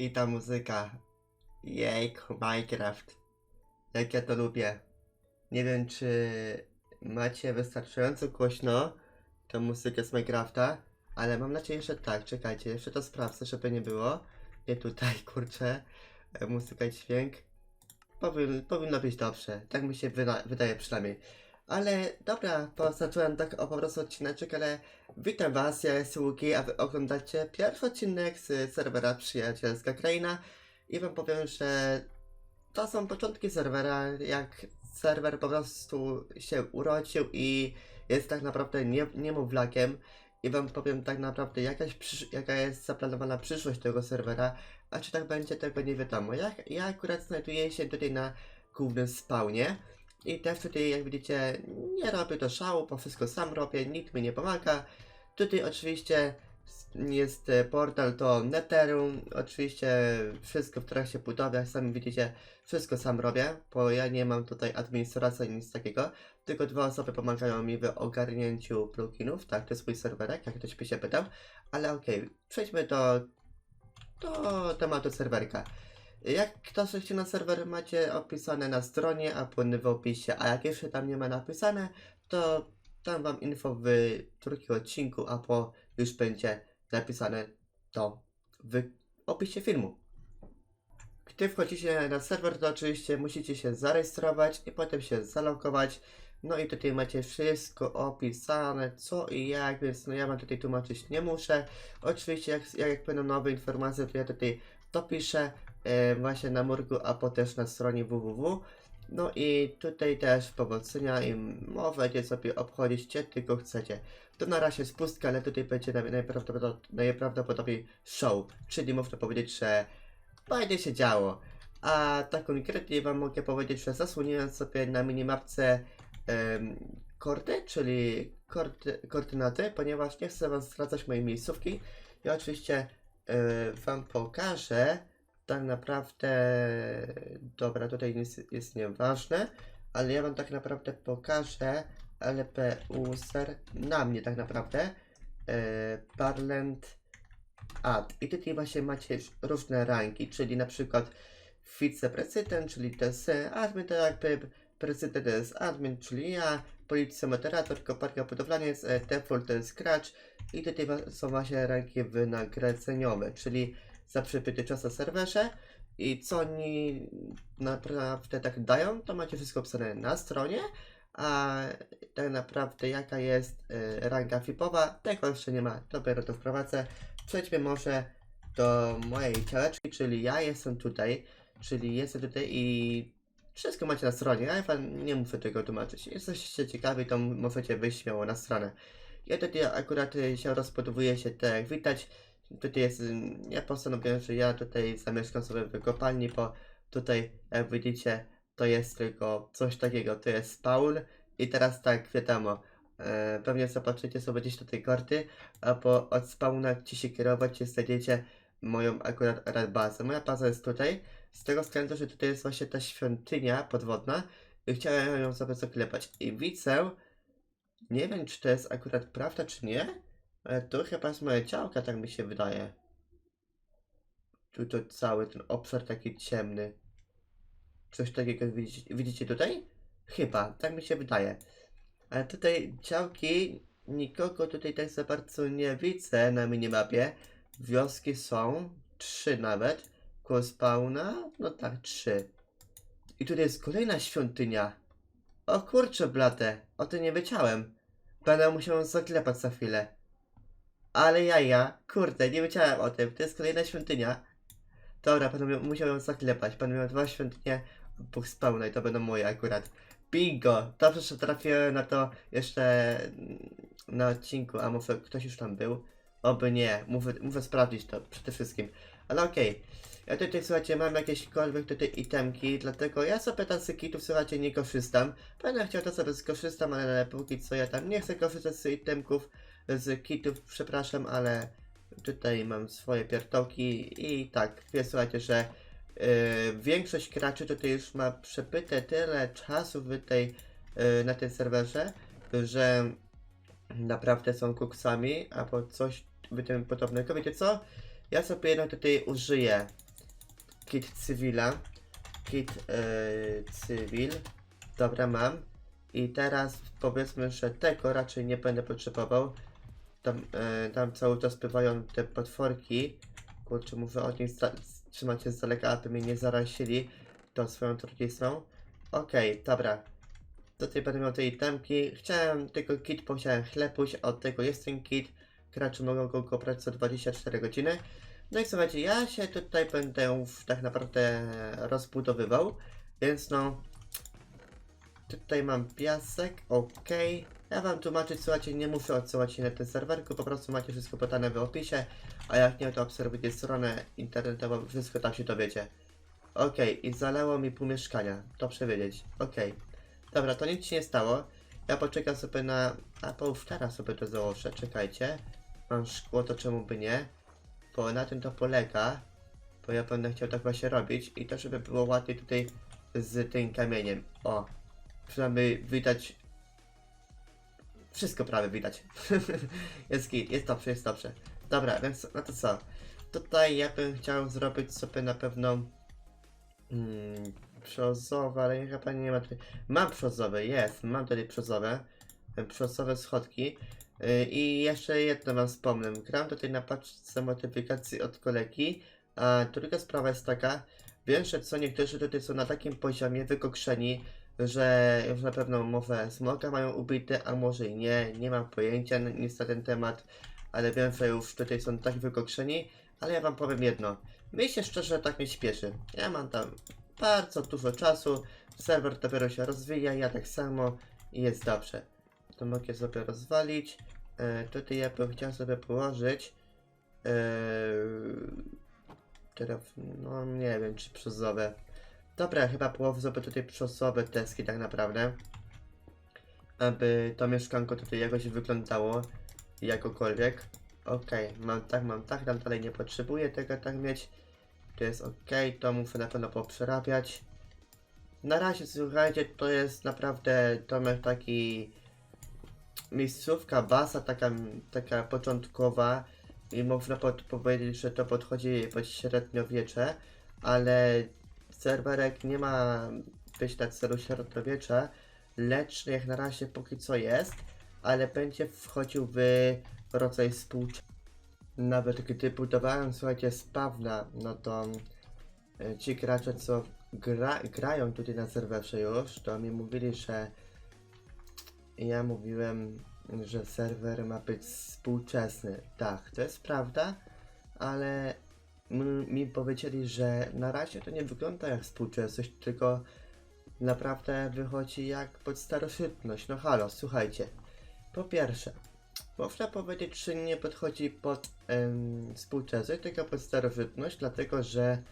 I ta muzyka. Jejku, Minecraft. Jak ja to lubię. Nie wiem, czy macie wystarczająco głośno tą muzykę z Minecrafta, ale mam nadzieję, że tak. Czekajcie, jeszcze to sprawdzę, żeby nie było. Nie tutaj, kurczę. Muzyka i dźwięk. Powin, powinno być dobrze. Tak mi się wyda, wydaje przynajmniej. Ale dobra, pozacząłem tak o po prostu odcineczek, ale witam was, ja jestem Łuki, a wy oglądacie pierwszy odcinek z serwera Przyjacielska Kraina. I wam powiem, że to są początki serwera, jak serwer po prostu się urodził i jest tak naprawdę nie, niemowlakiem i wam powiem tak naprawdę jakaś jaka jest zaplanowana przyszłość tego serwera, a czy tak będzie tego nie wiadomo. Ja, ja akurat znajduję się tutaj na głównym spawnie i też tutaj jak widzicie nie robię to szału, bo wszystko sam robię, nikt mi nie pomaga. Tutaj oczywiście jest e, portal do Netheru, oczywiście wszystko w trakcie budowy, jak sami widzicie, wszystko sam robię, bo ja nie mam tutaj administracji nic takiego, tylko dwa osoby pomagają mi w ogarnięciu pluginów, tak, to jest mój serwerek, jak ktoś by się pytał, ale okej, przejdźmy do, do tematu serwerka. Jak ktoś chce na serwer macie opisane na stronie, a płynny w opisie, a jak jeszcze tam nie ma napisane, to dam wam info w drugim odcinku, a po już będzie napisane to w opisie filmu. Gdy wchodzicie na serwer, to oczywiście musicie się zarejestrować i potem się zalogować. No i tutaj macie wszystko opisane, co i jak, więc no ja wam tutaj tłumaczyć nie muszę. Oczywiście jak, jak, będą nowe informacje, to ja tutaj dopiszę właśnie na murku, a potem na stronie www. No i tutaj też powodzenia i możecie sobie obchodzić gdzie tylko chcecie. To na razie jest pustka, ale tutaj będzie naj- najprawdopodobniej, show, czyli można powiedzieć, że będzie się działo. A tak konkretnie wam mogę powiedzieć, że zasłoniłem sobie na minimapce kordy, czyli kordy, koordynaty, ponieważ nie chcę wam zdradzać mojej miejscówki. Ja oczywiście e, wam pokażę tak naprawdę, dobra, tutaj jest, jest nieważne, ale ja wam tak naprawdę pokażę LP user na mnie tak naprawdę e, Parlent Ad. I tutaj właśnie macie różne rangi, czyli na przykład wiceprezydent, czyli to jest e, admin, jakby prezydent to jest admin, czyli ja, policja moderator, koparka budowlaniec, e, default to jest scratch i tutaj są właśnie rangi wynagrodzeniowe, czyli za przybyty czas na serwerze i co oni naprawdę tak dają, to macie wszystko opisane na stronie, a tak naprawdę jaka jest y, ranga FIPowa, tego jeszcze nie ma, dopiero to wprowadzę. Przejdźmy może do mojej ciałeczki, czyli ja jestem tutaj, czyli jestem tutaj i wszystko macie na stronie, ja wam nie muszę tego tłumaczyć. Jesteście ciekawi, to możecie wyjść śmiało na stronę. Ja tutaj akurat y, się rozbudowuję się tak jak widać, tutaj jest, ja postanowiłem, że ja tutaj zamieszkam sobie w kopalni, bo tutaj jak widzicie to jest tylko coś takiego, to jest spawn i teraz tak, wiadomo, e, pewnie zobaczycie sobie gdzieś tutaj karty, albo od spawna ci się kierować, jest znajdziecie moją akurat red bazę. Moja baza jest tutaj, z tego względu, że tutaj jest właśnie ta świątynia podwodna i chciałem ją sobie zaklepać i widzę, nie wiem czy to jest akurat prawda czy nie, ale tu chyba jest moja działka, tak mi się wydaje. Tu to cały ten obszar taki ciemny. Coś takiego widzicie, widzicie tutaj? Chyba, tak mi się wydaje. Ale tutaj działki, nikogo tutaj tak za bardzo nie widzę na minimapie. Wioski są, trzy nawet. Koło spawna, no tak, trzy. I tutaj jest kolejna świątynia. O kurczę blate, o tym nie wiedziałem. Będę musiał zaklepać za chwilę. Ale jaja, kurde, nie wiedziałem o tym. To jest kolejna świątynia. Dobra, będę musiał ją zaklepać. Będę miał dwa świątynie Bóg spawna i to będą moje akurat. Bingo! Dobrze, że trafiłem na to jeszcze na odcinku, a może ktoś już tam był? Oby nie, muszę, muszę sprawdzić to przede wszystkim. Ale okej. Ja tutaj, słuchajcie, mam jakiekolwiek tutaj itemki, dlatego ja sobie tam z kitów, słuchajcie, nie korzystam. Będę chciał to sobie skorzystam, ale póki co ja tam nie chcę korzystać z itemków, z kitów, przepraszam, ale tutaj mam swoje pierdołki i tak, słuchajcie, że Yy, większość graczy tutaj już ma przepyte tyle czasu w tej, yy, na tym serwerze, że naprawdę są kuksami albo coś w tym podobnego. Wiecie co? Ja sobie jedno tutaj użyję. kit cywila. Kit yy, cywil. Dobra, mam. I teraz powiedzmy, że tego raczej nie będę potrzebował. Tam, e, tam cały czas bywają te potworki. Kurczę, muszę od nich trzymać się z daleka, aby mnie nie zarazili tą swoją trucizną. Okej, dobra. Tutaj będę miał te itemki. Chciałem tylko kit, bo chciałem chlepuś, a od tego jest ten kit. Gracze mogą go kupować co 24 godziny. No i słuchajcie, ja się tutaj będę tak naprawdę rozbudowywał, więc no... Tutaj mam piasek, ok. Ja wam tłumaczyć, słuchajcie, nie muszę odsyłać się na ten serwerku, po prostu macie wszystko podane w opisie, a jak nie, to obserwujcie stronę internetową, wszystko tam się dowiecie. Okej, i zalało mi pół mieszkania, to przewiedzieć, okej. Dobra, to nic się nie stało, ja poczekam sobie na... a po teraz sobie to założę, czekajcie. Mam szkło, to czemu by nie? Bo na tym to polega, bo ja będę chciał tak właśnie robić i to, żeby było łatwiej tutaj z tym kamieniem, o. Przynajmniej widać wszystko prawie widać. jest git, jest dobrze, jest dobrze. Dobra, więc no to co? Tutaj ja bym chciał zrobić sobie na pewno mm, przozowe, ale chyba nie ma tutaj. Mam przozowe, jest, mam tutaj przozowe. e, Przozowe schodki. Yy, I jeszcze jedno wam wspomnę. Gram tutaj na paczce modyfikacji od kolegi. A druga sprawa jest taka, wiem, że co niektórzy tutaj są na takim poziomie wykokszeni, że już na pewno może smoka mają ubite, a może i nie, nie mam pojęcia nic na ten temat, ale wiem, że już tutaj są tak wykokszeni, ale ja wam powiem jedno, mi się szczerze tak nie śpieszy, ja mam tam bardzo dużo czasu, serwer dopiero się rozwija, ja tak samo i jest dobrze. To mogę sobie rozwalić, e, tutaj ja bym chciał sobie położyć, e, teraz, no nie wiem, czy przozowe, Dobra, chyba połowę sobie tutaj przosowe deski tak naprawdę. Aby to mieszkanko tutaj jakoś wyglądało jakokolwiek. Okej, mam tak, mam tak, tam dalej nie potrzebuję tego tak mieć. To jest ok, to muszę na pewno poprzerabiać. Na razie słuchajcie, to jest naprawdę domek taki miejscówka, basa taka, taka początkowa i można pod, powiedzieć, że to podchodzi pod średniowiecze, ale serwerek nie ma na celu średniowiecza, lecz jak na razie póki co jest, ale będzie wchodził w rodzaj współczesny. Nawet gdy budowałem, słuchajcie, spawna, no to e, ci gracze, co gra, grają tutaj na serwerze już, to mi mówili, że ja mówiłem, że serwer ma być współczesny. Tak, to jest prawda, ale mi powiedzieli, że na razie to nie wygląda jak współczesność, tylko naprawdę wychodzi jak pod starożytność. No halo, słuchajcie. Po pierwsze, można powiedzieć, że nie podchodzi pod em, współczesność, tylko pod starożytność, dlatego że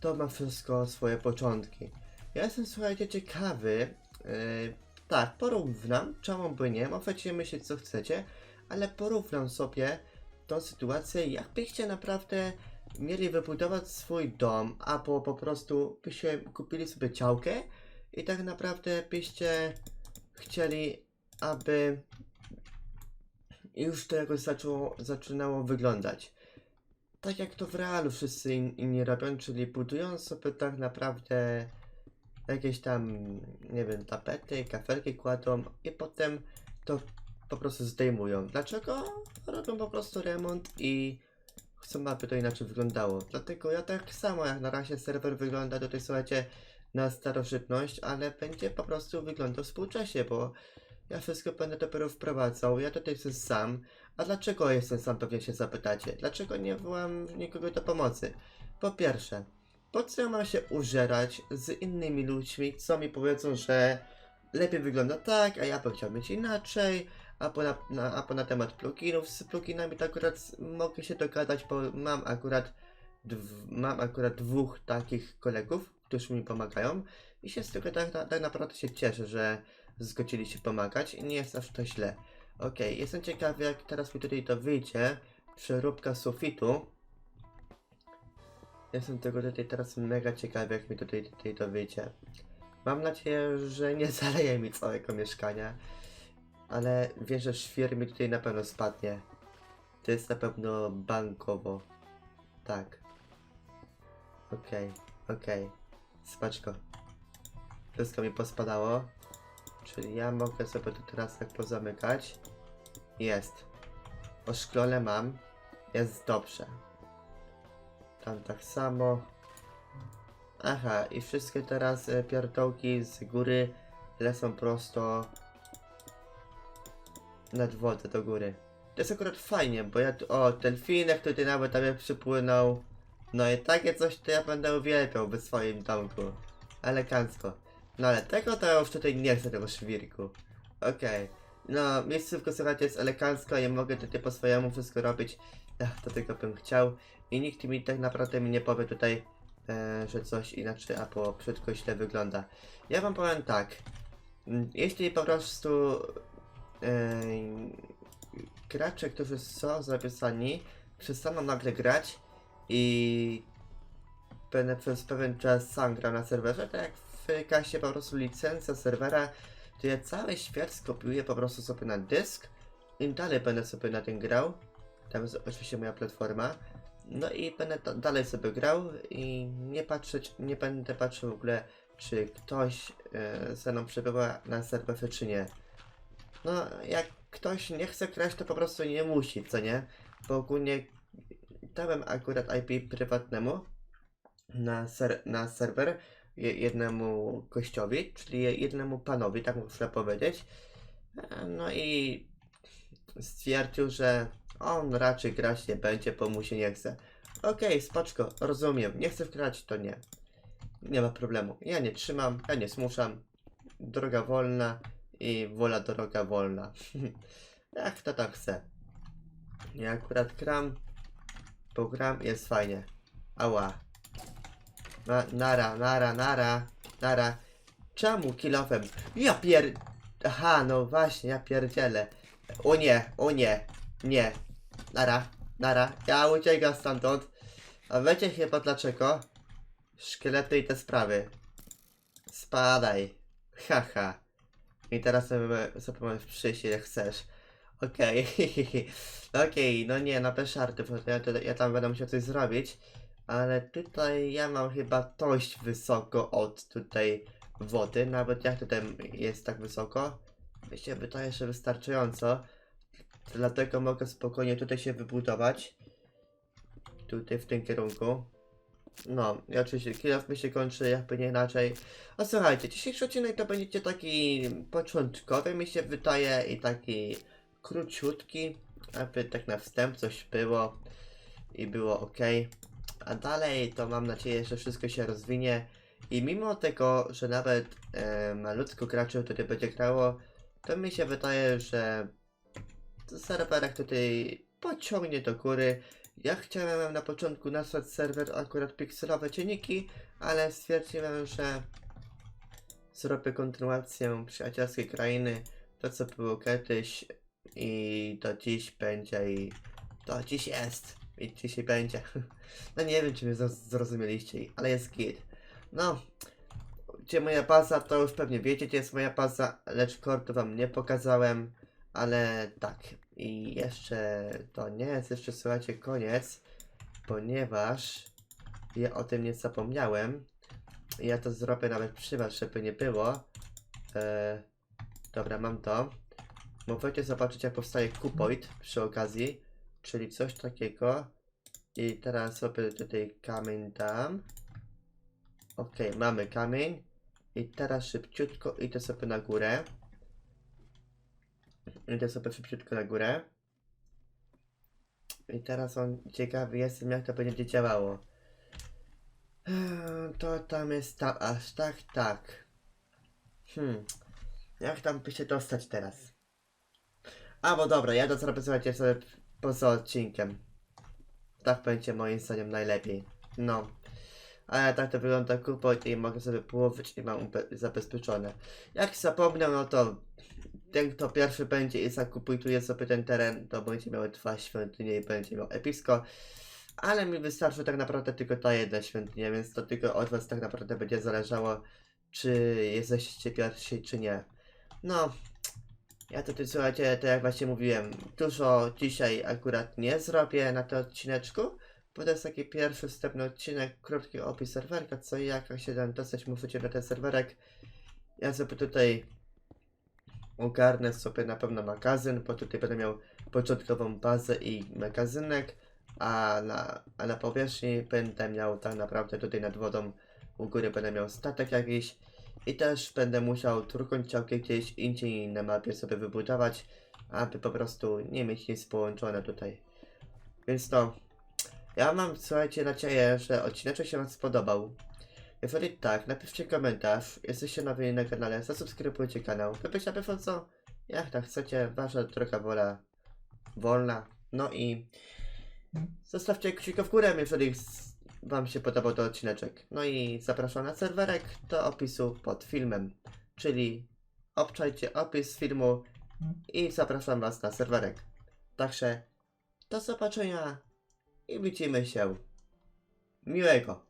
to ma wszystko swoje początki. Ja jestem, słuchajcie, ciekawy. Yy, tak, porównam, czemu by nie, możecie myśleć co chcecie, ale porównam sobie tą sytuację, jakbyście naprawdę mieli wybudować swój dom, albo po prostu byście kupili sobie działkę i tak naprawdę byście chcieli, aby już to jakoś zaczęło, zaczynało wyglądać. Tak jak to w realu wszyscy in, inni robią, czyli budują sobie tak naprawdę jakieś tam, nie wiem, tapety, kafelki kładą i potem to po prostu zdejmują. Dlaczego? Robią po prostu remont i chcą, aby to inaczej wyglądało. Dlatego ja tak samo jak na razie serwer wygląda tutaj słuchajcie na starożytność, ale będzie po prostu wyglądał współcześnie, bo ja wszystko będę dopiero wprowadzał, ja tutaj jestem sam. A dlaczego jestem sam, pewnie się zapytacie. Dlaczego nie wołam nikogo do pomocy? Po pierwsze, po co ja mam się użerać z innymi ludźmi, co mi powiedzą, że lepiej wygląda tak, a ja bym chciał mieć inaczej, a po na, na, a po na temat pluginów, z pluginami to akurat mogę się dogadać, bo mam akurat, mam akurat dwóch takich kolegów, którzy mi pomagają i się z tego tak, tak, tak naprawdę się cieszę, że zgodzili się pomagać i nie jest aż to źle. Okej, jestem ciekawy jak teraz mi tutaj to wyjdzie, przeróbka sufitu. Jestem tego tutaj teraz mega ciekawy jak mi tutaj, tutaj to wyjdzie. Mam nadzieję, że nie zaleje mi całego mieszkania. Ale wiem, że świr tutaj na pewno spadnie. To jest na pewno bankowo. Tak. Okej, Okej, spaczko. Wszystko mi pospadało. Czyli ja mogę sobie to teraz tak pozamykać. Jest. Oszklone mam. Jest dobrze. Tam tak samo. Aha, i wszystkie teraz e, pierdołki z góry lecą prosto nad wodę do góry. To jest akurat fajnie, bo ja tu, o, delfinek tutaj nawet tam przypłynął. No i takie coś to ja będę uwielbiał w swoim domku. Elegancko. No ale tego to ja już tutaj nie chcę, tego szwirku. Okej. No, miejscówko słuchajcie jest elegancko i mogę tutaj po swojemu wszystko robić. Ach, to tylko bym chciał. I nikt mi tak naprawdę mi nie powie tutaj, e, że coś inaczej albo brzydko źle wygląda. Ja wam powiem tak. Mm, Jeśli po prostu gracze, którzy są zapisani, przestaną nagle grać i będę przez pewien czas sam grał na serwerze, tak jak w kasie po prostu licencja serwera, to ja cały świat skopiuję po prostu sobie na dysk i dalej będę sobie na tym grał. Tam jest oczywiście moja platforma. No i będę dalej sobie grał i nie patrzeć, nie będę patrzył w ogóle, czy ktoś e, ze mną przebywa na serwerze, czy nie. No, jak ktoś nie chce grać, to po prostu nie musi, co nie? Bo ogólnie dałem akurat IP prywatnemu na, ser na serwer je jednemu gościowi, czyli jednemu panowi, tak muszę powiedzieć. No i stwierdził, że on raczej grać nie będzie, bo mu się nie chce. Okej, spoczko, rozumiem, nie chcesz grać, to nie. Nie ma problemu. Ja nie trzymam, ja nie zmuszam. Droga wolna i wola droga wolna. Jak kto tak chce. Ja akurat gram, bo gram jest fajnie. Ała. Na, nara, nara, nara, nara. Czemu kilofem? Ja pier... Aha, no właśnie, ja pierdzielę. O nie, o nie, nie. Nara, nara, ja uciekam stamtąd. A wiecie chyba dlaczego? Szkielety i te sprawy. Spadaj. Haha. I teraz sobie, sobie możesz przyjść ile chcesz. Okej. Okej, no nie, na te żarty, bo ja, ja tam będę musiał coś zrobić. Ale tutaj ja mam chyba dość wysoko od tutaj wody. Nawet jak tutaj jest tak wysoko. Mi się wydaje, że wystarczająco. Dlatego mogę spokojnie tutaj się wybudować. Tutaj w tym kierunku. No, i oczywiście kilof mi się kończy jakby nie inaczej. A słuchajcie, dzisiejszy odcinek to będzie taki początkowy mi się wydaje i taki króciutki, aby tak na wstęp coś było i było ok. A dalej to mam nadzieję, że wszystko się rozwinie i mimo tego, że nawet e, malutko graczy tutaj będzie grało, to mi się wydaje, że serwerek tutaj pociągnie do góry. Ja chciałem na początku nazwać serwer akurat pikselowe cieniki, ale stwierdziłem, że zrobię kontynuację przyjacielskiej krainy, to co było kiedyś i do dziś będzie i to dziś jest i dzisiaj będzie. No nie wiem czy mnie zroz- zrozumieliście, ale jest git. No, gdzie moja baza, to już pewnie wiecie gdzie jest moja baza, lecz kortu wam nie pokazałem, ale tak. I jeszcze to nie jest jeszcze słuchajcie koniec, ponieważ ja o tym nie zapomniałem. Ja to zrobię nawet przy was, żeby nie było. E, dobra, mam to. Możecie zobaczyć jak powstaje kupoid przy okazji, czyli coś takiego. I teraz sobie tutaj kamień dam. Ok, mamy kamień. I teraz szybciutko idę sobie na górę. Idę sobie szybciutko na górę. I teraz on ciekawy jestem jak to będzie działało. Eee, To tam jest tam, aż tak, tak. Hmm. Jak tam by się dostać teraz? A, bo dobra, ja to zrobię, słuchajcie, sobie poza odcinkiem. Tak będzie moim zdaniem najlepiej. No. Ale tak to wygląda kupo i mogę sobie połowić i mam zabezpieczone. Jak zapomnę, no to ten kto pierwszy będzie i zakupuje sobie ten teren, to będzie miał dwa świątynie i będzie miał episko. Ale mi wystarczy tak naprawdę tylko ta jedna świątynia, więc to tylko od was tak naprawdę będzie zależało, czy jesteście pierwsi, czy nie. No, ja tutaj słuchajcie, to jak właśnie mówiłem, dużo dzisiaj akurat nie zrobię na tym odcineczku, bo to jest taki pierwszy wstępny odcinek, krótki opis serwerka, co i jak, się tam dostać możecie na ten serwerek. Ja sobie tutaj ogarnę sobie na pewno magazyn, bo tutaj będę miał początkową bazę i magazynek, a na, a na powierzchni będę miał tak naprawdę tutaj nad wodą u góry będę miał statek jakiś i też będę musiał trójkąciołki gdzieś indziej na mapie sobie wybudować, aby po prostu nie mieć nic połączone tutaj. Więc no, ja mam, słuchajcie, nadzieję, że odcinek się Wam spodobał. Jeżeli tak, napiszcie komentarz, jesteście nowi na kanale, zasubskrybujcie kanał, wybyć na bieżąco, jak tak chcecie, wasza droga wola wolna. No i zostawcie kciuka w górę, jeżeli wam się podobał ten odcineczek. No i zapraszam na serwerek do opisu pod filmem, czyli obczajcie opis filmu i zapraszam was na serwerek. Także do zobaczenia i widzimy się. Miłego.